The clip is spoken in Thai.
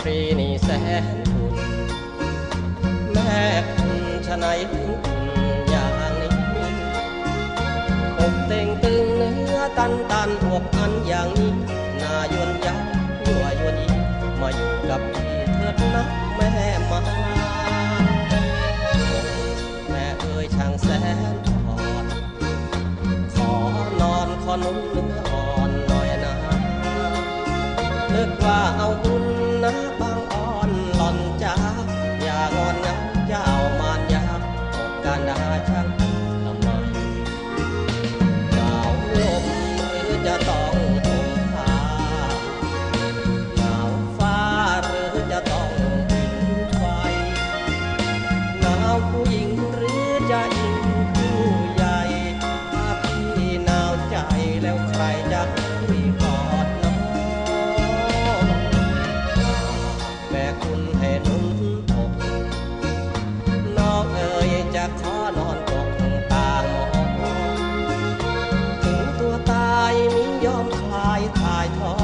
ตรีนี่แสนอุ่นแม่คุณชะนายงอุ่นอย่างนี้อกเต่งตึงเนื้อตันตันหกอันอย่างนี้นายนยักยัวยวนอีมาอยู่กับพี่เถิดนะแม่มาแม่เอ้ยช่างแสนทอดขอนอนขอนุ่มเนื้ออ่อนหน่อยนะนึกว่า ถ่ายถอน